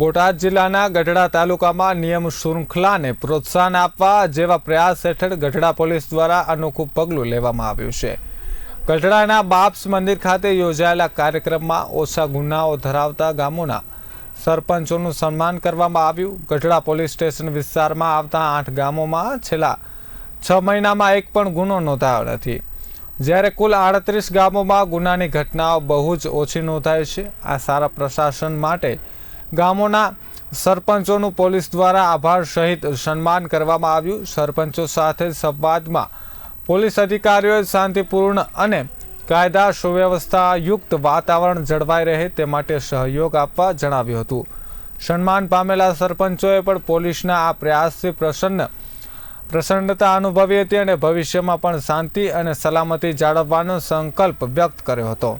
બોટાદ જિલ્લાના ગઢડા તાલુકામાં નિયમ શૃંખલાને પ્રોત્સાહન આપવા જેવા પ્રયાસ હેઠળ ગઢડા પોલીસ દ્વારા અનોખું પગલું લેવામાં આવ્યું છે. ગઢડાના બાપ્સ મંદિર ખાતે યોજાયેલા કાર્યક્રમમાં ઓછા ગુનાઓ ધરાવતા ગામોના સરપંચોનું સન્માન કરવામાં આવ્યું. ગઢડા પોલીસ સ્ટેશન વિસ્તારમાં આવતા આઠ ગામોમાં છેલ્લા છ મહિનામાં એક પણ ગુનો નોંધાયો નથી. જ્યારે કુલ આડત્રીસ ગામોમાં ગુનાની ઘટનાઓ બહુ જ ઓછી નોંધાય છે. આ સારા પ્રશાસન માટે ગામોના સરપંચોનું પોલીસ દ્વારા આભાર સહિત સન્માન કરવામાં આવ્યું. સરપંચો સાથે સંવાદમાં પોલીસ અધિકારીઓએ શાંતિપૂર્ણ અને કાયદા સુવ્યવસ્થાયુક્ત વાતાવરણ જળવાઈ રહે તે માટે સહયોગ આપવા જણાવ્યું હતું. સન્માન પામેલા સરપંચોએ પણ પોલીસના આ પ્રયાસથી પ્રસન્ન પ્રસન્નતા અનુભવી હતી અને ભવિષ્યમાં પણ શાંતિ અને સલામતી જાળવવાનો સંકલ્પ વ્યક્ત કર્યો હતો.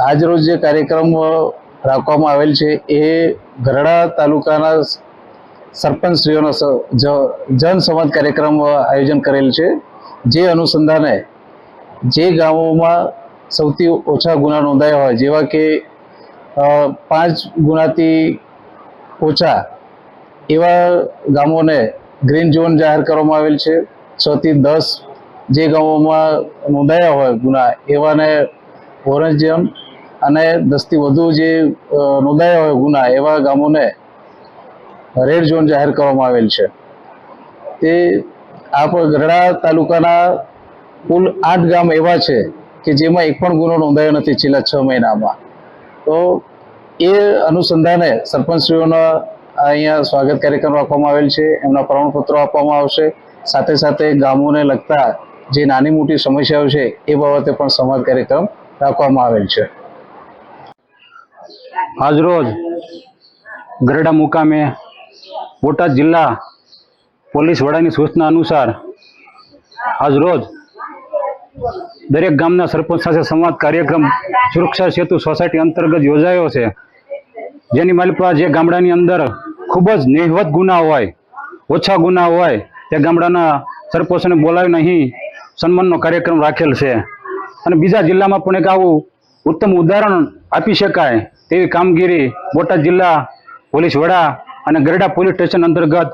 આજરોજ જે કાર્યક્રમ રાખવામાં આવેલ છે. એ ગરડા તાલુકાના સરપંચશ્રીઓનો જનસંવાદ કાર્યક્રમ આયોજન કરેલ છે. જે અનુસંધાને જે ગામોમાં સૌથી ઓછા ગુના નોંધાયા હોય, જેવા કે પાંચ ગુનાથી ઓછા એવા ગામોને ગ્રીન ઝોન જાહેર કરવામાં આવેલ છે. છથી દસ જે ગામોમાં નોંધાયા હોય ગુના, એવાને ઓરેન્જ ઝોન અને દસથી વધુ જે નોંધાયા હોય ગુના એવા ગામોને રેડ ઝોન જાહેર કરવામાં આવેલ છે. તે આ ગઢડા તાલુકાના કુલ આઠ ગામ એવા છે કે જેમાં એક પણ ગુનો નોંધાયો નથી છેલ્લા છ મહિનામાં. તો એ અનુસંધાને સરપંચશ્રીઓના અહીંયા સ્વાગત કાર્યક્રમ રાખવામાં આવેલ છે. એમના પ્રમાણપત્રો આપવામાં આવશે. સાથે સાથે ગામોને લગતા જે નાની મોટી સમસ્યાઓ છે એ બાબતે પણ સંવાદ કાર્યક્રમ રાખવામાં આવેલ છે. આજરોજ ગરડા મુકામે બોટાદ જિલ્લા પોલીસ વડાની સૂચના અનુસાર આજરોજ દરેક ગામના સરપંચ સાથે સંવાદ કાર્યક્રમ સુરક્ષા સેતુ સોસાયટી અંતર્ગત યોજાયો છે. જેની માલિકા જે ગામડાની અંદર ખૂબ જ નહિવત ગુના હોય, ઓછા ગુના હોય, તે ગામડાના સરપંચને બોલાવીને અહીં સન્માનનો કાર્યક્રમ રાખેલ છે. અને બીજા જિલ્લામાં પણ એક આવું ઉત્તમ ઉદાહરણ આપી શકાય તેવી કામગીરી બોટાદ જિલ્લા પોલીસ વડા અને ગરડા પોલીસ સ્ટેશન અંતર્ગત